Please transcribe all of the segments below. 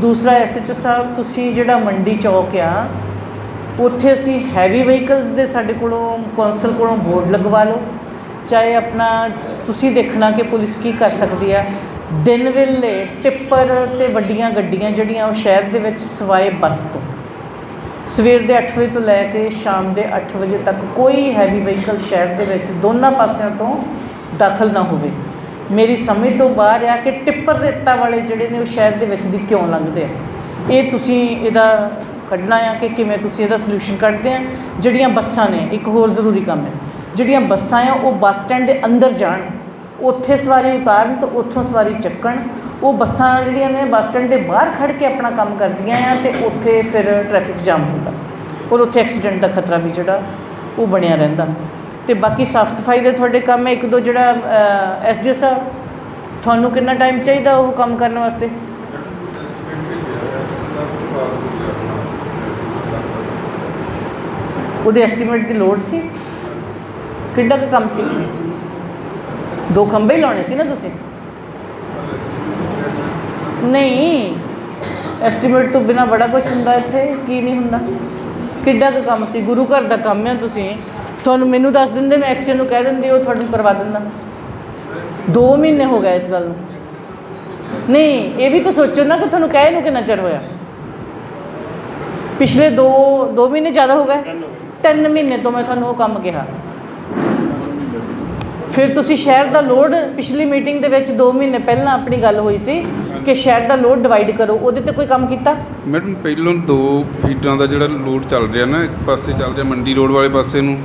ਦੂਸਰਾ ਐਸਐਚਓ ਸਾਹਿਬ, ਤੁਸੀਂ ਜਿਹੜਾ ਮੰਡੀ ਚੌਕ ਆ, ਉੱਥੇ ਅਸੀਂ ਹੈਵੀ ਵਹੀਕਲਸ ਦੇ ਸਾਡੇ ਕੋਲੋਂ ਕੌਂਸਲ ਕੋਲੋਂ ਬੋਰਡ ਲਗਵਾ ਲਓ। ਚਾਹੇ ਆਪਣਾ, ਤੁਸੀਂ ਦੇਖਣਾ ਕਿ ਪੁਲਿਸ ਕੀ ਕਰ ਸਕਦੀ ਆ। ਦਿਨ ਵੇਲੇ ਟਿੱਪਰ ਤੇ ਵੱਡੀਆਂ ਗੱਡੀਆਂ ਜਿਹੜੀਆਂ ਉਹ ਸ਼ਹਿਰ ਦੇ ਵਿੱਚ ਸਵਾਏ ਬੱਸ ਤੋਂ। ਸਵੇਰ ਦੇ 8 ਵਜੇ ਤੋਂ ਲੈ ਕੇ ਸ਼ਾਮ ਦੇ 8 ਵਜੇ ਤੱਕ ਕੋਈ ਹੈਵੀ ਵਹੀਕਲ ਸ਼ਹਿਰ ਦੇ ਵਿੱਚ ਦੋਨਾਂ ਪਾਸਿਆਂ ਤੋਂ ਦਾਖਲ ਨਾ ਹੋਵੇ। ਮੇਰੀ ਸਮਝ ਤੋਂ ਬਾਹਰ ਆ ਕਿ ਟਿੱਪਰ ਰੇਤਾ ਵਾਲੇ ਜਿਹੜੇ ਨੇ ਉਹ ਸ਼ਹਿਰ ਦੇ ਵਿੱਚ ਦੀ ਕਿਉਂ ਲੰਘਦੇ ਆ? ਇਹ ਤੁਸੀਂ ਇਹਦਾ ਕੱਢਣਾ ਆ ਕਿ ਕਿਵੇਂ ਤੁਸੀਂ ਇਹਦਾ ਸੋਲੂਸ਼ਨ ਕੱਢਦੇ ਆ? ਜਿਹੜੀਆਂ ਬੱਸਾਂ ਨੇ, ਇੱਕ ਹੋਰ ਜ਼ਰੂਰੀ ਕੰਮ ਹੈ, ਜਿਹੜੀਆਂ ਬੱਸਾਂ ਆ, ਉਹ ਬੱਸ ਸਟੈਂਡ ਦੇ ਅੰਦਰ ਜਾਣ, ਉੱਥੇ ਸਵਾਰੀ ਉਤਾਰਨ ਤੇ ਉੱਥੋਂ ਸਵਾਰੀ ਚੱਕਣ, ਉਹ ਬੱਸਾਂ ਜਿਹੜੀਆਂ ਨੇ ਬੱਸ ਸਟੈਂਡ ਦੇ ਬਾਹਰ ਖੜ ਕੇ ਆਪਣਾ ਕੰਮ ਕਰਦੀਆਂ ਆ ਤੇ ਉੱਥੇ ਫਿਰ ਟ੍ਰੈਫਿਕ ਜਾਮ ਹੁੰਦਾ। ਔਰ ਉੱਥੇ ਐਕਸੀਡੈਂਟ ਦਾ ਖਤਰਾ ਵੀ ਜਿਹੜਾ ਉਹ ਬਣਿਆ ਰਹਿੰਦਾ। ਤੇ ਬਾਕੀ ਸਾਫ਼ ਸਫ਼ਾਈ ਦੇ ਤੁਹਾਡੇ ਕੰਮ ਹੈ, ਇੱਕ ਦੋ ਜਿਹੜਾ ਐਸਡੀਓ ਸਾਹਿਬ, ਤੁਹਾਨੂੰ ਕਿੰਨਾ ਟਾਈਮ ਚਾਹੀਦਾ ਉਹ ਕੰਮ ਕਰਨ ਵਾਸਤੇ? ਉਹਦੇ ਐਸਟੀਮੇਟ ਦੀ ਲੋੜ ਸੀ? ਕਿੰਨਾ ਕੁ ਕੰਮ ਸੀ? ਦੋ ਖੰਭੇ ਲਾਉਣੇ ਸੀ ਨਾ ਤੁਸੀਂ? ਨਹੀਂ ਐਸਟੀਮੇਟ ਤੋਂ ਬਿਨਾ ਬੜਾ ਕੁਝ ਹੁੰਦਾ ਇੱਥੇ, ਕੀ ਨਹੀਂ ਹੁੰਦਾ? ਕਿੱਡਾ ਕੁ ਕੰਮ ਸੀ? ਗੁਰੂ ਘਰ ਦਾ ਕੰਮ ਹੈ ਤੁਸੀਂ। ਤੁਹਾਨੂੰ ਮੈਨੂੰ ਦੱਸ ਦਿੰਦੇ, ਮੈਂ ਐਕਸ਼ਨ ਨੂੰ ਕਹਿ ਦਿੰਦੀ, ਉਹ ਤੁਹਾਨੂੰ ਕਰਵਾ ਦਿੰਦਾ। 2 ਮਹੀਨੇ ਹੋ ਗਏ ਇਸ ਗੱਲ ਨੂੰ। ਨਹੀਂ, ਇਹ ਵੀ ਤਾਂ ਸੋਚੋ ਨਾ ਕਿ ਤੁਹਾਨੂੰ ਕਹੇ ਨੂੰ ਕਿੰਨਾ ਚਿਰ ਹੋਇਆ। ਪਿਛਲੇ 2 2 ਮਹੀਨੇ ਜ਼ਿਆਦਾ ਹੋ ਗਏ। 3 ਮਹੀਨੇ ਤੋਂ ਮੈਂ ਤੁਹਾਨੂੰ ਉਹ ਕੰਮ ਕਿਹਾ। ਫਿਰ ਤੁਸੀਂ ਸ਼ਹਿਰ ਦਾ ਲੋਡ, ਪਿਛਲੀ ਮੀਟਿੰਗ ਦੇ ਵਿੱਚ 2 ਮਹੀਨੇ ਪਹਿਲਾਂ ਆਪਣੀ ਗੱਲ ਹੋਈ ਸੀ ਕਿ ਸ਼ਹਿਰ ਦਾ ਲੋਡ ਡਿਵਾਈਡ ਕਰੋ, ਉਹਦੇ ਤੇ ਕੋਈ ਕੰਮ ਕੀਤਾ? ਮੈਡਮ, ਪਹਿਲਾਂ ਦੋ ਫੀਡਰਾਂ ਦਾ ਜਿਹੜਾ ਲੋਡ ਚੱਲ ਰਿਹਾ ਨਾ, ਇੱਕ ਪਾਸੇ ਚੱਲ ਰਿਹਾ ਮੰਡੀ ਰੋਡ ਵਾਲੇ ਪਾਸੇ ਨੂੰ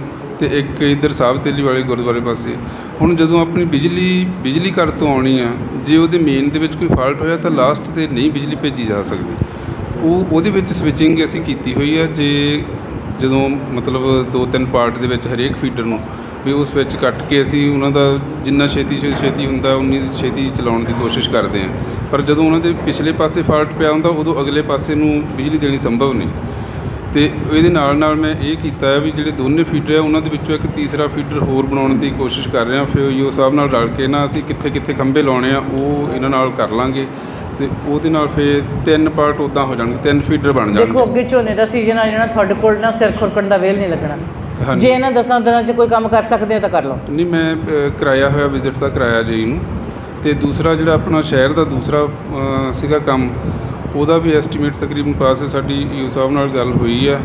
ਤੇ ਇੱਕ ਇਧਰ ਸਾਹਿਬ ਤੇਲੀ ਵਾਲੇ ਗੁਰਦੁਆਰੇ ਪਾਸੇ। ਹੁਣ ਜਦੋਂ ਆਪਣੀ ਬਿਜਲੀ ਬਿਜਲੀ ਘਰ ਤੋਂ ਆਉਣੀ ਆ, ਜੇ ਉਹਦੇ ਮੇਨ ਦੇ ਵਿੱਚ ਕੋਈ ਫਾਲਟ ਹੋਇਆ ਤਾਂ ਲਾਸਟ ਤੇ ਨਹੀਂ ਬਿਜਲੀ ਭੇਜੀ ਜਾ ਸਕਦੀ। ਉਹ, ਉਹਦੇ ਵਿੱਚ ਸਵਿਚਿੰਗ ਅਸੀਂ ਕੀਤੀ ਹੋਈ ਆ, ਜੇ ਜਦੋਂ ਮਤਲਬ ਦੋ ਤਿੰਨ ਪਾਰਟ ਦੇ ਵਿੱਚ ਹਰੇਕ ਫੀਡਰ ਨੂੰ ਵੀ ਉਸ ਵਿੱਚ ਕੱਟ ਕੇ ਅਸੀਂ ਉਹਨਾਂ ਦਾ ਜਿੰਨਾ ਛੇਤੀ ਛੇ- ਛੇਤੀ ਹੁੰਦਾ, ਉਨੀ ਛੇਤੀ ਚਲਾਉਣ ਦੀ ਕੋਸ਼ਿਸ਼ ਕਰਦੇ ਹਾਂ ਪਰ ਜਦੋਂ ਉਹਨਾਂ ਦੇ ਪਿਛਲੇ ਪਾਸੇ ਫਾਲਟ ਪਿਆ ਹੁੰਦਾ, ਉਦੋਂ ਅਗਲੇ ਪਾਸੇ ਨੂੰ ਬਿਜਲੀ ਦੇਣੀ ਸੰਭਵ ਨਹੀਂ। ਤੇ ਇਹਦੇ ਨਾਲ ਨਾਲ ਮੈਂ ਇਹ ਕੀਤਾ ਹੈ ਵੀ ਜਿਹੜੇ ਦੋਨੇ ਫੀਡਰ ਆ ਉਹਨਾਂ ਦੇ ਵਿੱਚੋਂ ਇੱਕ ਤੀਸਰਾ ਫੀਡਰ ਹੋਰ ਬਣਾਉਣ ਦੀ ਕੋਸ਼ਿਸ਼ ਕਰ ਰਹੇ। ਫਿਰ ਯੋ ਸਾਹਿਬ ਨਾਲ ਰਲ ਕੇ ਨਾ ਅਸੀਂ ਕਿੱਥੇ ਕਿੱਥੇ ਖੰਭੇ ਲਾਉਣੇ ਆ ਉਹ ਇਹਨਾਂ ਨਾਲ ਕਰ ਲਾਂਗੇ। ਤੇ ਉਹਦੇ ਨਾਲ ਫਿਰ ਤਿੰਨ ਪਾਰਟ ਉਦਾਂ ਹੋ ਜਾਣਗੇ ਤਿੰਨ ਫੀਡਰ ਬਣ ਦੇਖੋ ਜਾਣਗੇ ਅੱਗੇ ਝੋਨੇ ਦਾ ਸੀਜ਼ਨ ਆ ਜਾਣਾ ਤੁਹਾਡੇ ਕੋਲ ਨਾ ਸਿਰ ਖੁਰਕਣ ਦਾ ਵੇਲ ਨਹੀਂ ਲੱਗਣਾ। ਜੇ ਇਹਨਾਂ ਦਸਾਂ ਦਿਨਾਂ 'ਚ ਕੋਈ ਕੰਮ ਕਰ ਸਕਦੇ ਆ ਤਾਂ ਕਰ ਲਓ। ਨਹੀਂ ਮੈਂ ਕਰਾਇਆ ਹੋਇਆ ਵਿਜ਼ਿਟ ਤਾਂ ਕਰਾਇਆ ਜੀ ਨੂੰ। ਤੇ ਦੂਸਰਾ ਜਿਹੜਾ ਆਪਣਾ ਸ਼ਹਿਰ ਦਾ ਦੂਸਰਾ ਸੀਗਾ ਕੰਮ ਉਹਦਾ ਵੀ ਐਸਟੀਮੇਟ ਤਕਰੀਬਨ ਪਾਸ ਹੈ ਸਾਡੀ ਯੂ ਸਾਹਿਬ ਨਾਲ ਗੱਲ ਹੋਈ ਆ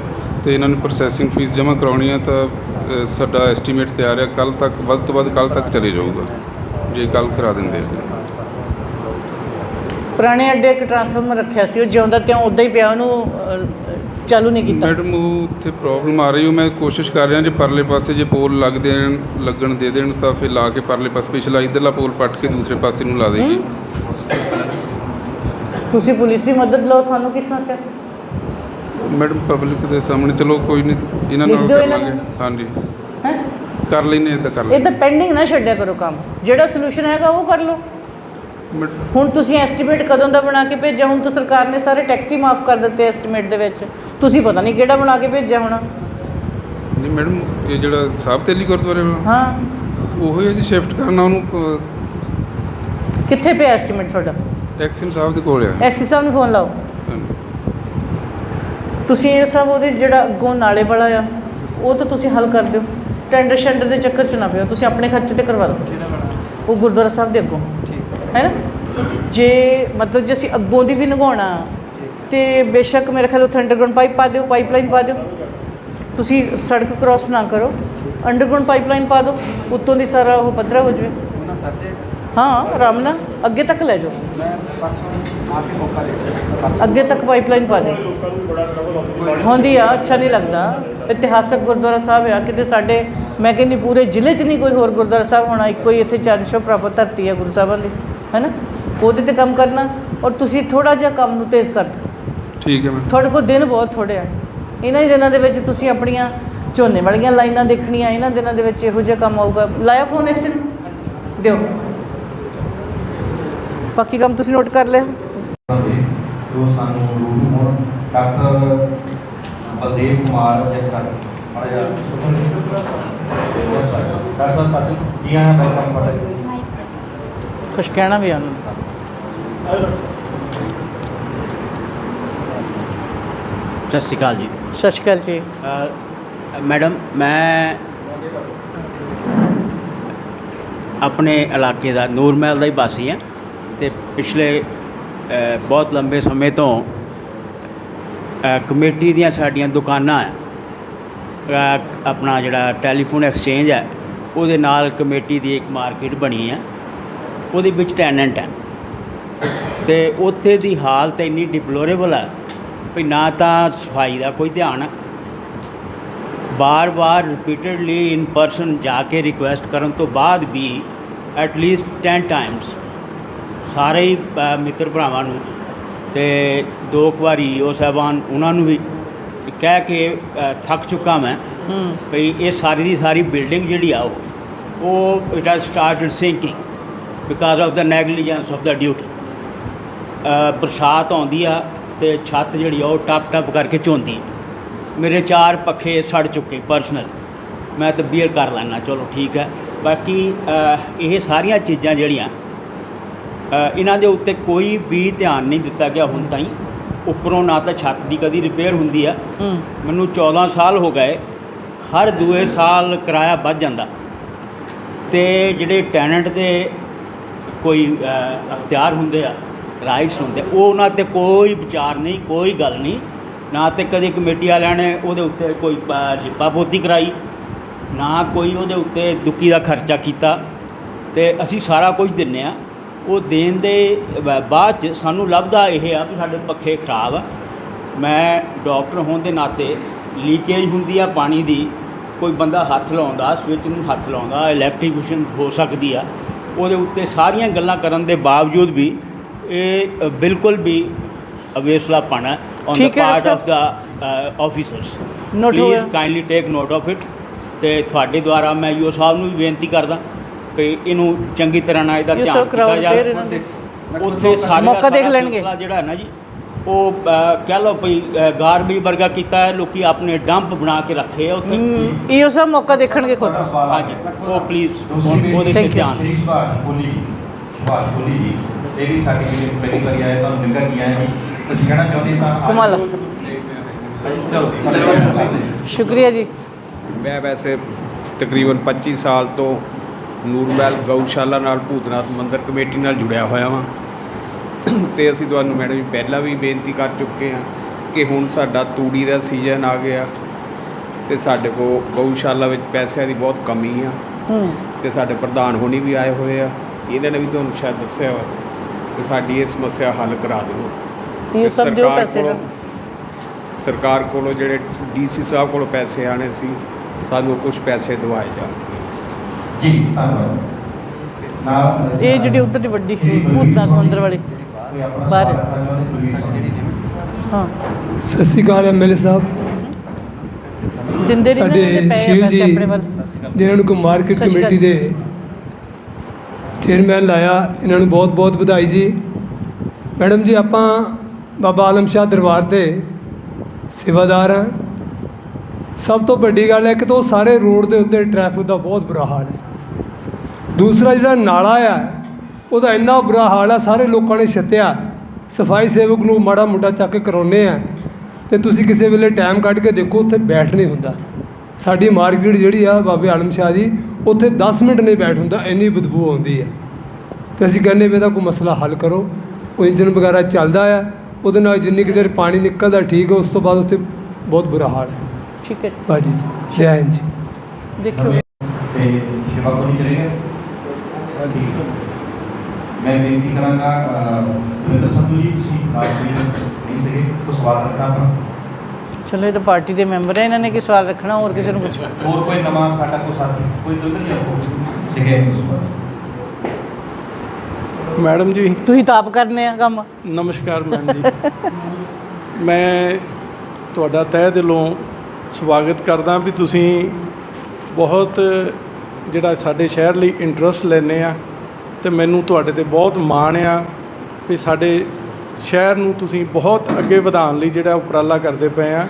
ਤੇ ਇਹਨਾਂ ਨੂੰ ਪ੍ਰੋਸੈਸਿੰਗ ਫੀਸ ਜਮ੍ਹਾਂ ਕਰਾਉਣੀ ਆ ਤਾਂ ਅ, ਸਾਡਾ ਐਸਟੀਮੇਟ ਤਿਆਰ ਹੈ ਕੱਲ ਤੱਕ ਵੱਧ ਤੋਂ ਵੱਧ ਕੱਲ ਤੱਕ ਚਲੇ ਜਾਊਗਾ ਜੇ ਕੱਲ ਕਰਾ ਦਿੰਦੇ ਸੀ ਪੁਰਾਣੇ ਅੱਡੇ ਇੱਕ ਟਰਾਂਸਫਾਰਮਰ ਰੱਖਿਆ ਸੀ ਉਹ ਜਿਉਂਦਾ ਤਿਉਂ ਉਦਾਂ ਹੀ ਪਿਆ ਉਹਨੂੰ ਅਹ, ਚਾਲੂ ਨਹੀਂ ਕੀਤਾ? ਮੈਡਮ ਉਹ ਉੱਥੇ ਪ੍ਰੋਬਲਮ ਆ ਰਹੀ ਉਹ ਮੈਂ ਕੋਸ਼ਿਸ਼ ਕਰ ਰਿਹਾ ਜੇ ਪਰਲੇ ਪਾਸੇ ਜੇ ਪੋਲ ਲੱਗ ਦੇਣ ਲੱਗਣ ਦੇ ਦੇਣ ਤਾਂ ਫਿਰ ਲਾ ਕੇ ਪਰਲੇ ਪਾਸੇ ਪਿਛਲਾ ਇਧਰਲਾ ਪੋਲ ਪੱਟ ਕੇ ਦੂਸਰੇ ਪਾਸੇ ਨੂੰ ਲਾ ਦੇਈਏ ਤੁਸੀਂ ਪੁਲਿਸ ਦੀ ਮਦਦ ਲਓ ਤੁਹਾਨੂੰ ਕੀ ਸਮੱਸਿਆ? ਮੈਡਮ ਪਬਲਿਕ ਦੇ ਸਾਹਮਣੇ ਚਲੋ ਕੋਈ ਨਹੀਂ ਇਹਨਾਂ ਲਿਖ ਨਾਲ ਦਿਓ ਕਰ ਇਹਨਾਂ ਲਾਂਗੇ ਨੂੰ। ਹਾਂਜੀ। ਹੈ? ਕਰ ਲੈਨੇ ਇਦਾਂ ਕਰ ਇਹ ਤਾਂ ਪੈਂਡਿੰਗ ਨਾ ਛੱਡਿਆ ਕਰੋ ਕੰਮ। ਜਿਹੜਾ ਸੋਲੂਸ਼ਨ ਹੈਗਾ ਉਹ ਕਰ ਲਓ। ਹੁਣ ਤੁਸੀਂ ਐਸਟੀਮੇਟ ਕਦੋਂ ਦਾ ਬਣਾ ਕੇ ਭੇਜਿਆ? ਹੁਣ ਤਾਂ ਸਰਕਾਰ ਨੇ ਸਾਰੇ ਟੈਕਸੀ ਮਾਫ ਕਰ ਦਿੱਤੇ ਐਸਟੀਮੇਟ ਦੇ ਵਿੱਚ। ਤੁਸੀਂ ਪਤਾ ਨਹੀਂ ਕਿਹੜਾ ਬਣਾ ਕੇ ਭੇਜਿਆ ਹੋਣਾ। ਨਹੀਂ ਮੈਡਮ ਇਹ ਜਿਹੜਾ ਸਾਹਿਬ ਤੇਲੀ ਗੁਰਦੁਆਰੇ ਵਾਲਾ। ਹਾਂ। ਉਹੋ ਹੀ ਹੈ ਜੀ ਸ਼ਿਫਟ ਕਰਨਾ ਉਹਨੂੰ ਕਿੱਥੇ ਪਿਆ ਐਸਟੀਮੇਟ ਤੁਹਾਡਾ? ਐਕਸ਼ਨ ਸਾਹਿਬ ਦੇ ਕੋਲ ਆ। ਐਕਸੀ ਸਾਹਿਬ ਨੂੰ ਫੋਨ ਲਾਓ। ਤੁਸੀਂ ਇਹ ਸਭ ਉਹਦੇ ਜਿਹੜਾ ਅੱਗੋਂ ਨਾਲੇ ਵਾਲਾ ਆ ਉਹ ਤਾਂ ਤੁਸੀਂ ਹੱਲ ਕਰ ਦਿਓ। ਟੈਂਡਰ ਸ਼ੈਂਡਰ ਦੇ ਚੱਕਰ 'ਚ ਨਾ ਪਿਓ ਤੁਸੀਂ ਆਪਣੇ ਖਰਚੇ ਤੇ ਕਰਵਾ ਦਿਓ। ਉਹ ਗੁਰਦੁਆਰਾ ਸਾਹਿਬ ਦੇ ਅੱਗੋਂ। ਹੈ। ਨਾ? ਜੇ ਮਤਲਬ ਜੇ ਅਸੀਂ ਅੱਗੋਂ ਦੀ ਵੀ ਨਗਾਉਣਾ ਤੇ ਬੇਸ਼ੱਕ ਮੇਰੇ ਖਿਆਲ ਉੱਥੇ ਅੰਡਰਗਰਾਉਂਡ ਪਾਈਪ ਪਾ ਦਿਓ ਪਾਈਪਲਾਈਨ ਪਾ ਦਿਓ। ਤੁਸੀਂ ਸੜਕ ਕ੍ਰਾਸ ਨਾ ਕਰੋ। ਅੰਡਰਗਰਾਉਂਡ ਪਾਈਪਲਾਈਨ ਪਾ ਦਿਓ। ਉੱਤੋਂ ਦੀ ਸਾਰਾ ਉਹ ਪੱਧਰਾ ਹੋ ਜਾਵੇ। ਉਹਨਾਂ ਸਰ ਹਾਂ ਆਰਾਮ ਨਾਲ। ਅੱਗੇ ਤੱਕ ਲੈ ਜਾਓ। ਮੈਂ ਪਰਸੋਂ ਆ ਕੇ ਮੌਕਾ ਦੇ ਪਰਸੋਂ ਅੱਗੇ ਤੱਕ ਪਾਈਪਲਾਈਨ ਪਾ ਦਿਓ। ਹੁੰਦੀ ਆ ਅੱਛਾ ਨਹੀਂ ਲੱਗਦਾ। ਇਤਿਹਾਸਕ ਗੁਰਦੁਆਰਾ ਸਾਹਿਬ ਆ ਕਿਤੇ ਸਾਡੇ ਮੈਂ ਕਹਿੰਦੀ ਪੂਰੇ ਜ਼ਿਲ੍ਹੇ 'ਚ ਨਹੀਂ ਕੋਈ ਹੋਰ ਗੁਰਦੁਆਰਾ ਸਾਹਿਬ ਹੋਣਾ ਇੱਕੋ ਹੀ ਇੱਥੇ ਚਰਨਸ਼ੋ ਪ੍ਰਾਪਤ ਧਰਤੀ ਹੈ ਗੁਰੂ ਸਾਹਿਬਾਂ ਦੀ ਹੈ ਨਾ ਉਹਦੇ ਤੇ ਕੰਮ ਕਰਨਾ ਔਰ ਤੁਸੀਂ ਥੋੜਾ ਜਿਹਾ ਕੰਮ ਨੂੰ ਤੇਜ਼ ਕਰ ਦਿਓ। ਠੀਕ ਹੈ ਮੈਡਮ। ਤੁਹਾਡੇ ਕੋਲ ਦਿਨ ਬਹੁਤ ਥੋੜੇ ਆ। ਇਹਨਾਂ ਹੀ ਦਿਨਾਂ ਦੇ ਵਿੱਚ ਤੁਸੀਂ ਆਪਣੀਆਂ ਝੋਨੇ ਵਾਲੀਆਂ ਲਾਈਨਾਂ ਦੇਖਣੀਆਂ ਇਹਨਾਂ ਦਿਨਾਂ ਦੇ ਵਿੱਚ ਇਹੋ ਜਿਹਾ ਕੰਮ ਆਊਗਾ। ਲਾਇਆ ਫੋਨ ਐਕਸ਼ਨ ਦਿਓ। ਬਾਕੀ ਕੰਮ ਤੁਸੀਂ ਨੋਟ ਕਰ ਲਿਆ। ਜੋ ਸਾਨੂੰ ਰੂਬਰੂ ਹੋਣ। ਡਾਕਟਰ ਬਲਦੇਵ ਕੁਮਾਰ ਜਸਰਾ ਜਿਹਾ ਜਸਰਾ ਡਾਕਟਰ ਸਾਹਿਬ ਜੀ ਆਇਆਂ ਵੈਲਕਮ ਤੁਹਾਡਾ। ਕੁਛ ਕਹਿਣਾ ਵੀ ਆ ਉਹਨਾਂ ਨੂੰ। ਸਤਿ ਸ਼੍ਰੀ ਅਕਾਲ ਜੀ। ਸਤਿ ਸ਼੍ਰੀ ਅਕਾਲ ਜੀ। ਮੈਡਮ ਮੈਂ ਆਪਣੇ ਇਲਾਕੇ ਦਾ ਨੂਰਮਹਿਲ ਦਾ ਹੀ ਵਾਸੀ ਹਾਂ। ਤੇ ਪਿਛਲੇ ਬਹੁਤ ਲੰਬੇ ਸਮੇਂ ਤੋਂ ਕਮੇਟੀ ਦੀਆਂ ਸਾਡੀਆਂ ਦੁਕਾਨਾਂ ਆਪਣਾ ਜਿਹੜਾ ਟੈਲੀਫੋਨ ਐਕਸਚੇਂਜ ਹੈ, ਉਹਦੇ ਨਾਲ ਕਮੇਟੀ ਦੀ ਇੱਕ ਮਾਰਕੀਟ ਬਣੀ ਹੈ। ਉਹਦੇ ਵਿੱਚ ਟੈਨੈਂਟ ਹੈ। ਤੇ ਉੱਥੇ ਦੀ ਹਾਲਤ ਇੰਨੀ ਡਿਪਲੋਰੇਬਲ ਹੈ ਵੀ ਨਾ ਤਾਂ ਸਫ਼ਾਈ ਦਾ ਕੋਈ ਧਿਆਨ ਹੈ। ਬਾਰ-ਬਾਰ ਰਿਪੀਟਡਲੀ ਇਨ ਪਰਸਨ ਜਾ ਕੇ ਰਿਕੁਐਸਟ ਕਰਨ ਤੋਂ ਬਾਅਦ ਵੀ ਐਟ ਲੀਸਟ 10 ਟਾਈਮਸ ਸਾਰੇ ਹੀ ਮਿੱਤਰ ਭਰਾਵਾਂ ਨੂੰ ਤੇ ਦੋ ਕੁ ਵਾਰੀ ਉਹ ਸਾਹਿਬਾਨ ਉਹਨਾਂ ਨੂੰ ਵੀ ਕਹਿ ਕੇ ਅ, ਥੱਕ ਚੁੱਕਾ ਮੈਂ ਹੂੰ। ਭਈ ਇਹ ਸਾਰੀ ਦੀ ਸਾਰੀ ਬਿਲਡਿੰਗ ਜਿਹੜੀ ਆ ਉਹ ਉਹ it has started sinking because of the negligence of the duty ਬਰਸਾਤ ਆਉਂਦੀ ਆ ਤੇ ਛੱਤ ਜਿਹੜੀ ਆ ਉਹ ਟਪ ਟਪ ਕਰਕੇ ਝੋਂਦੀ। ਮੇਰੇ ਚਾਰ ਪੱਖੇ ਸੜ ਚੁੱਕੇ ਪਰਸਨਲ ਮੈਂ ਤਾਂ ਬੀਅਰ ਕਰ ਲੈਣਾ ਚਲੋ ਠੀਕ ਹੈ ਬਾਕੀ ਅ, ਇਹ ਸਾਰੀਆਂ ਚੀਜ਼ਾਂ ਜਿਹੜੀਆਂ ਇਹਨਾਂ ਦੇ ਉੱਤੇ ਕੋਈ ਵੀ ਧਿਆਨ ਨਹੀਂ ਦਿੱਤਾ ਗਿਆ ਹੁਣ ਤਾਈਂ। ਉੱਪਰੋਂ ਨਾ ਤਾਂ ਛੱਤ ਦੀ ਕਦੀ ਰਿਪੇਅਰ ਹੁੰਦੀ ਆ। ਮੈਨੂੰ 14 ਸਾਲ ਹੋ ਗਏ ਹਰ ਦੂਏ ਸਾਲ ਕਿਰਾਇਆ ਵੱਧ ਜਾਂਦਾ। ਤੇ ਜਿਹੜੇ ਟੈਨੈਂਟ ਦੇ ਕੋਈ ਅਖਤਿਆਰ ਹੁੰਦੇ ਆ ਰਾਈਟਸ ਹੁੰਦੇ ਉਹ ਉਹਨਾਂ ਤੇ ਕੋਈ ਵਿਚਾਰ ਨਹੀਂ ਕੋਈ ਗੱਲ ਨਹੀਂ। ਨਾ ਤੇ ਕਦੇ ਕਮੇਟੀ ਵਾਲਿਆਂ ਨੇ ਉਹਦੇ ਉੱਤੇ ਕੋਈ ਲਿਪਾ ਪੋਤੀ ਕਰਾਈ ਨਾ ਕੋਈ ਉਹਦੇ ਉੱਤੇ ਦੁੱਕੀ ਦਾ ਖਰਚਾ ਕੀਤਾ। ਤੇ ਅਸੀਂ ਸਾਰਾ ਕੁਝ ਦਿੰਨੇ ਆ। ਉਹ ਦੇਣ ਦੇ ਬਾਅਦ ਚ ਸਾਨੂੰ ਲੱਭਦਾ ਇਹ ਆ ਵੀ ਸਾਡੇ ਪੱਖੇ ਖਰਾਬ ਆ ਮੈਂ ਡਾਕਟਰ ਹੋਣ ਦੇ ਨਾਤੇ ਲੀਕੇਜ ਹੁੰਦੀ ਆ ਪਾਣੀ ਦੀ ਕੋਈ ਬੰਦਾ ਹੱਥ ਲਾਉਂਦਾ ਸਵਿਚ ਨੂੰ ਹੱਥ ਲਾਉਂਦਾ ਇਲੈਕਟ੍ਰੀਕੂਸ਼ਨ ਹੋ ਸਕਦੀ ਆ ਉਹਦੇ ਉੱਤੇ ਸਾਰੀਆਂ ਗੱਲਾਂ ਕਰਨ ਦੇ ਬਾਵਜੂਦ ਵੀ ਇਹ ਬਿਲਕੁਲ ਵੀ ਅਵੇਸਲਾ ਪਾਣਾ on the part. Of the officers please. Kindly take note of it ਤੇ ਤੁਹਾਡੇ ਦੁਆਰਾ ਮੈਂ ਯੂ ਸਾਹਿਬ ਨੂੰ ਵੀ ਬੇਨਤੀ ਕਰਦਾ ਕਿ ਇਹਨੂੰ ਚੰਗੀ ਤਰ੍ਹਾਂ ਨਾਲ ਇਹਦਾ ਧਿਆਨ ਕੀਤਾ ਜਾਵੇ। ਉੱਥੇ ਸਾਰੇ ਮੌਕਾ ਦੇਖ ਲੈਣਗੇ। ਜਿਹੜਾ ਹੈ ਨਾ ਜੀ ਉਹ ਕਹਿ ਲਓ ਭਈ ਗਾਰਬੇਜ ਵਰਗਾ ਕੀਤਾ ਹੈ ਲੋਕੀ ਆਪਣੇ ਡੰਪ ਬਣਾ ਕੇ ਰੱਖੇ ਆ ਉੱਥੇ ਇਹੋ ਸਭ ਮੌਕਾ ਦੇਖਣਗੇ ਖੁਦ ਹਾਂਜੀ। ਉਹ ਪਲੀਜ਼ ਉਹਦੇ ਤੇ. ਧਿਆਨ ਸ਼੍ਰੀ ਸੁਭਾਸ਼ ਬੋਲੀ ਜੀ ਸੁਭਾਸ਼ ਬੋਲੀ ਜੀ ਇਹ ਵੀ ਸਾਡੀ ਜਿਹੜੀ ਪਹਿਲੀ ਵਾਰੀ ਆਏ ਤੁਹਾਨੂੰ ਨਿਕਲ ਗਿਆ ਹੈ ਜੀ ਕੁਝ ਕਹਿਣਾ ਚਾਹੁੰਦੇ ਤਾਂ ਕਮਾਲ ਸ਼ੁਕਰੀਆ ਜੀ ਮੈਂ ਵੈਸੇ ਤਕਰੀਬਨ 25 ਸਾਲ ਤੋਂ ਨੂਰਮਹਿਲ ਗਊਸ਼ਾਲਾ ਨਾਲ ਭੂਤਨਾਥ ਮੰਦਿਰ ਕਮੇਟੀ ਨਾਲ ਜੁੜਿਆ ਹੋਇਆ ਹਾਂ ਤੇ ਅਸੀਂ ਤੁਹਾਨੂੰ ਮੈਡਮ ਜੀ ਪਹਿਲਾਂ ਵੀ ਬੇਨਤੀ ਕਰ ਚੁੱਕੇ ਹਾਂ ਕਿ ਹੁਣ ਸਾਡਾ ਤੂੜੀ ਦਾ ਸੀਜ਼ਨ ਆ ਗਿਆ ਤੇ ਸਾਡੇ ਕੋਲ ਗਊਸ਼ਾਲਾ ਵਿੱਚ ਪੈਸਿਆਂ ਦੀ ਬਹੁਤ ਕਮੀ ਆ। ਤੇ ਸਾਡੇ ਪ੍ਰਧਾਨ ਹੋਣੀ ਵੀ ਆਏ ਹੋਏ ਆ। ਇਹਨਾਂ ਨੇ ਵੀ ਤੁਹਾਨੂੰ ਸ਼ਾਇਦ ਦੱਸਿਆ ਵਾ ਕਿ ਸਾਡੀ ਇਹ ਸਮੱਸਿਆ ਹੱਲ ਕਰਾ ਦਿਓ। ਇਹ ਸਭ ਸਰਕਾਰ ਪੈਸੇ ਕੋਲੋਂ-। ਸਰਕਾਰ ਕੋਲੋਂ ਜਿਹੜੇ ਡੀਸੀ ਸਾਹਿਬ ਕੋਲੋਂ ਪੈਸੇ ਆਣੇ ਸੀ ਸਾਨੂੰ ਕੁਝ ਪੈਸੇ ਦਿਵਾਏ ਜਾਣ। ਜੀ ਧੰਨਵਾਦ। ਨਾਲ ਇਹ ਜਿਹੜੀ ਉੱਧਰ ਦੀ ਵੱਡੀ ਸ਼੍ਰੀ ਬਲਵੀਰ ਭੂਤਨਾਥ ਸਿੰਘ ਮੰਦਿਰ ਵਾਲੀ। ਬਾਹਰ। ਹਾਂ ਸਤਿ ਸ਼੍ਰੀ ਅਕਾਲ ਐਮਐਲਏ ਸਾਹਿਬ। ਦਿੰਦੇ ਨਾ ਸਾਡੇ ਪੈਸੇ ਜੀ ਆਪਣੇ ਵੱਲ। ਜਿਨ੍ਹਾਂ ਨੂੰ ਕੋ ਮਾਰਕੀਟ ਕਮੇਟੀ ਦੇ ਚੇਅਰਮੈਨ ਲਾਇਆ ਇਹਨਾਂ ਨੂੰ ਬਹੁਤ ਬਹੁਤ ਵਧਾਈ ਜੀ। ਮੈਡਮ ਜੀ ਆਪਾਂ ਬਾਬਾ ਆਲਮ ਸ਼ਾਹ ਦਰਬਾਰ ਦੇ ਸੇਵਾਦਾਰ ਹਾਂ। ਸਭ ਤੋਂ ਵੱਡੀ ਗੱਲ ਹੈ ਕਿ ਤੋਂ ਸਾਰੇ ਰੋਡ ਦੇ ਉੱਤੇ ਟ੍ਰੈਫਿਕ ਦਾ ਬਹੁਤ ਬੁਰਾ ਹਾਲ ਹੈ। ਦੂਸਰਾ ਜਿਹੜਾ ਨਾਲਾ ਆ ਉਹਦਾ ਇੰਨਾ ਬੁਰਾ ਹਾਲ ਆ ਸਾਰੇ ਲੋਕਾਂ ਨੇ ਛੱਤਿਆ। ਸਫ਼ਾਈ ਸੇਵਕ ਨੂੰ ਮਾੜਾ ਮੋਟਾ ਚੱਕ ਕੇ ਕਰਾਉਂਦੇ ਆ। ਤੇ ਤੁਸੀਂ ਕਿਸੇ ਵੇਲੇ ਟਾਈਮ ਕੱਢ ਕੇ ਦੇਖੋ ਉੱਥੇ ਬੈਠ ਨਹੀਂ ਹੁੰਦਾ। ਸਾਡੀ ਮਾਰਕੀਟ ਜਿਹੜੀ ਆ ਬਾਬੇ ਆਲਮ ਸ਼ਾਹ ਦੀ ਉੱਥੇ 10 ਮਿੰਟ ਨਹੀਂ ਬੈਠ ਹੁੰਦਾ ਇੰਨੀ ਬਦਬੂ ਆਉਂਦੀ ਹੈ ਤੇ ਅਸੀਂ ਕਹਿੰਦੇ ਵੀ ਇਹਦਾ ਕੋਈ ਮਸਲਾ ਹੱਲ ਕਰੋ। ਉਹ ਇੰਜਨ ਵਗੈਰਾ ਚੱਲਦਾ ਆ ਉਹਦੇ ਨਾਲ ਜਿੰਨੀ ਕੁ ਦੇਰ ਪਾਣੀ ਨਿਕਲਦਾ ਠੀਕ ਹੈ ਉਸ ਤੋਂ ਬਾਅਦ ਉੱਥੇ ਬਹੁਤ ਬੁਰਾ ਹਾਲ ਹੈ ਠੀਕ ਹੈ ਬਾਜੀ ਜੈ ਹਿੰਦ ਜੀ। ਦੇਖਿਓ। ਤੇ ਸ਼ਿਵਾ ਕੋਲ ਚਲੇ ਗਏ। ਮੈਂ ਬੇਨਤੀ ਕਰਾਂਗਾ ਦਵਿੰਦਰ ਸੰਧੂ ਜੀ ਤੁਸੀਂ ਨਾਲ ਸੀ ਨਹੀਂ ਸੀਗੇ ਕੋਈ ਸਵਾਲ ਰੱਖਣਾ ਆਪਣਾ? ਚਲੋ ਇਹ ਤਾਂ ਪਾਰਟੀ ਦੇ ਮੈਂਬਰ ਹੈ ਇਹਨਾਂ ਨੇ ਕੀ ਸਵਾਲ ਰੱਖਣਾ ਹੋਰ ਕਿਸੇ ਨੂੰ ਪੁੱਛੋ। ਹੋਰ ਕੋਈ ਨਵਾਂ ਸਾਡਾ ਕੋਈ ਸਾਥੀ ਕੋਈ ਦੁੱਧ ਨਹੀਂ ਸੀਗੇ ਸਵਾਲ। ਮੈਡਮ ਜੀ ਤੁਸੀਂ ਤਾਪ ਕਰਨੇ ਆ ਕੰਮ। ਨਮਸਕਾਰ ਮੈਮ ਜੀ। ਮੈਂ ਤੁਹਾਡਾ ਤਹਿ ਦਿਲੋਂ ਸਵਾਗਤ ਕਰਦਾ ਵੀ ਤੁਸੀਂ ਬਹੁਤ ਜਿਹੜਾ ਸਾਡੇ ਸ਼ਹਿਰ ਲਈ ਇੰਟਰਸਟ ਲੈਂਦੇ ਆ ਤੇ ਮੈਨੂੰ ਤੁਹਾਡੇ ਤੇ ਬਹੁਤ ਮਾਣ ਆ ਵੀ ਸਾਡੇ ਸ਼ਹਿਰ ਨੂੰ ਤੁਸੀਂ ਬਹੁਤ ਅੱਗੇ ਵਧਾਉਣ ਲਈ ਜਿਹੜਾ ਉਪਰਾਲਾ ਕਰਦੇ ਪਏ ਆ।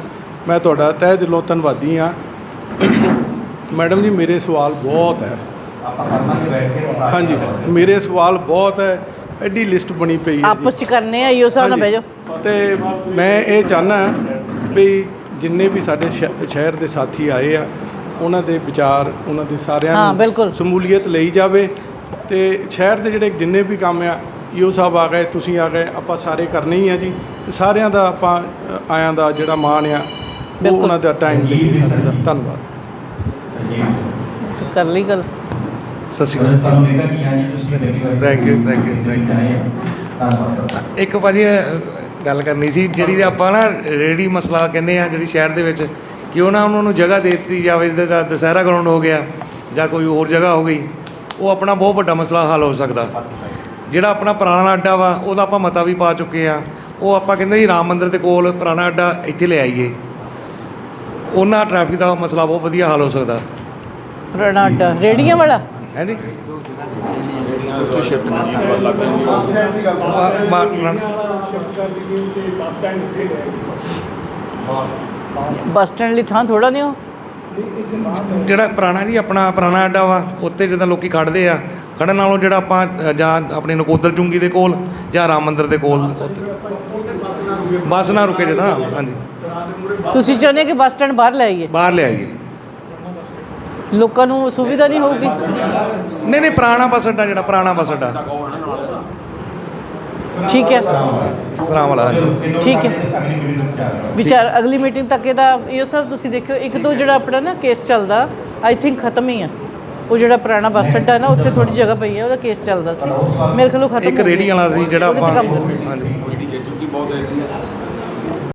ਮੈਂ ਤੁਹਾਡਾ ਤਹਿ ਦਿਲੋਂ ਧੰਨਵਾਦੀ ਆ। ਮੈਡਮ ਜੀ ਮੇਰੇ ਸਵਾਲ ਬਹੁਤ ਹੈ। ਹਾਂਜੀ ਮੇਰੇ ਸਵਾਲ ਬਹੁਤ ਹੈ। ਐਡੀ ਲਿਸਟ ਬਣੀ ਪਈ ਹੈ ਜੀ। ਆਪਸ ਚ ਕਰਨੇ ਆ ਇਹੋ ਨਾਲ ਬਹਿ ਜਾਓ। ਤੇ ਮੈਂ ਇਹ ਚਾਹਨਾ ਵੀ ਜਿੰਨੇ ਵੀ ਸਾਡੇ ਸ਼ਹਿ- ਸ਼ਹਿਰ ਦੇ ਸਾਥੀ ਆਏ ਆ ਉਹਨਾਂ ਦੇ ਵਿਚਾਰ ਉਹਨਾਂ ਦੇ ਸਾਰਿਆਂ ਬਿਲਕੁਲ। ਸ਼ਮੂਲੀਅਤ ਲਈ ਜਾਵੇ। ਤੇ ਸ਼ਹਿਰ ਦੇ ਜਿਹੜੇ ਜਿੰਨੇ ਵੀ ਕੰਮ ਆ ਈਓ ਸਾਹਿਬ ਆ ਗਏ ਤੁਸੀਂ ਆ ਗਏ ਆਪਾਂ ਸਾਰੇ ਕਰਨੇ ਹੀ ਆ ਜੀ। ਸਾਰਿਆਂ ਦਾ ਆਪਾਂ ਆਇਆਂ ਦਾ ਜਿਹੜਾ ਮਾਣ ਆ ਉਹ ਬਿਲਕੁਲ। ਉਹਨਾਂ ਦਾ ਟਾਈਮ ਲਈ ਧੰਨਵਾਦ। ਕਰ ਲਈ ਗੱਲ। ਸਤਿ ਸ਼੍ਰੀ ਅਕਾਲ। ਤੁਹਾਨੂੰ ਲੱਗਾ ਕਿ ਹਾਂ ਜੀ ਤੁਸੀਂ ਪਹਿਲੀ ਵਾਰ Thank you, thank you, thank you. ਆਏ ਆ। ਧੰਨਵਾਦ। ਇੱਕ ਅਹ, ਗੱਲ ਕਰਨੀ ਸੀ ਜਿਹੜੀ ਤੇ ਆਪਾਂ ਨਾ ਰੇੜੀ ਮਸਲਾ ਕਹਿੰਦੇ ਆ ਜਿਹੜੀ ਸ਼ਹਿਰ ਦੇ ਵਿੱਚ ਕਿ ਉਹਨਾਂ ਉਹਨਾਂ ਨੂੰ ਜਗ੍ਹਾ ਦੇ ਦਿੱਤੀ ਜਾਵੇ ਜਿੱਦਾਂ ਦਸਹਿਰਾ ਗਰਾਊਂਡ ਹੋ ਗਿਆ ਜਾਂ ਕੋਈ ਹੋਰ ਜਗ੍ਹਾ ਹੋ ਗਈ। ਉਹ ਆਪਣਾ ਬਹੁਤ ਵੱਡਾ ਮਸਲਾ ਹੱਲ ਹੋ ਸਕਦਾ। ਜਿਹੜਾ ਆਪਣਾ ਪੁਰਾਣਾ ਅੱਡਾ ਵਾ ਉਹਦਾ ਆਪਾਂ ਮਤਾ ਵੀ ਪਾ ਚੁੱਕੇ ਆ। ਉਹ ਆਪਾਂ ਕਹਿੰਦੇ ਜੀ ਰਾਮ ਮੰਦਿਰ ਦੇ ਕੋਲ ਪੁਰਾਣਾ ਅੱਡਾ ਇੱਥੇ ਲੈ ਆਈਏ। ਉਹਨਾਂ ਟ੍ਰੈਫਿਕ ਦਾ ਮਸਲਾ ਬਹੁਤ ਵਧੀਆ ਹੱਲ ਹੋ ਸਕਦਾ। ਪੁਰਾਣਾ ਅੱਡਾ ਰੇੜੀਆਂ ਵਾਲਾ? ਹੈ। ਜੀ ਬੱਸ ਸਟੈਂਡ ਲਈ ਥਾਂ ਥੋੜਾ ਨਹੀਂ ਹੋ ਜਿਹੜਾ ਪੁਰਾਣਾ ਜੀ ਆਪਣਾ ਪੁਰਾਣਾ ਅੱਡਾ ਵਾ ਉੱਤੇ ਜਿੱਦਾਂ ਲੋਕੀ ਖੜਦੇ ਆ ਖੜਨ ਨਾਲੋਂ ਜਿਹੜਾ ਆਪਾਂ ਜਾਂ ਆਪਣੇ ਨਕੋਦਰ ਚੁੰਗੀ ਦੇ ਕੋਲ ਜਾਂ ਰਾਮ ਮੰਦਿਰ ਦੇ ਕੋਲ। ਬੱਸ ਨਾ ਰੁਕੇ ਜਦਾਂ ਹਾਂਜੀ। ਤੁਸੀਂ ਚਾਹੁੰਦੇ ਕਿ ਬੱਸ ਸਟੈਂਡ ਬਾਹਰ ਲੈ ਆਈਏ? ਬਾਹਰ ਲੈ ਆਈਏ। ਲੋਕਾਂ ਨੂੰ ਸੁਵਿਧਾ ਨਹੀਂ ਹੋਊਗੀ? ਨਹੀਂ ਨਹੀਂ ਪੁਰਾਣਾ ਬੱਸ ਅੱਡਾ ਜਿਹੜਾ ਪੁਰਾਣਾ ਬੱਸ ਅੱਡਾ। ਠੀਕ ਹੈ ਸਲਾਮ ਵਾਲਾ। ਠੀਕ ਹੈ ਵਿਚਾਰ ਅਗਲੀ ਮੀਟਿੰਗ ਤੱਕ ਇਹਦਾ ਇਹ ਸਭ ਤੁਸੀਂ ਦੇਖਿਓ ਇੱਕ ਦੋ ਜਿਹੜਾ ਆਪਣਾ ਨਾ ਕੇਸ ਚੱਲਦਾ ਆਈ ਥਿੰਕ ਖਤਮ ਹੀ ਆ ਉਹ ਜਿਹੜਾ ਪੁਰਾਣਾ ਬੱਸ ਅੱਡਾ ਨਾ ਉੱਥੇ ਥੋੜੀ ਜਗ੍ਹਾ ਪਈ ਹੈ ਉਹਦਾ ਕੇਸ ਚੱਲਦਾ ਸੀ ਮੇਰੇ ਖਿਆਲ ਖਤਮ ਇੱਕ। ਰੇੜੀ ਵਾਲਾ ਸੀ ਜਿਹੜਾ ਆਪਾਂ। ਹਾਂਜੀ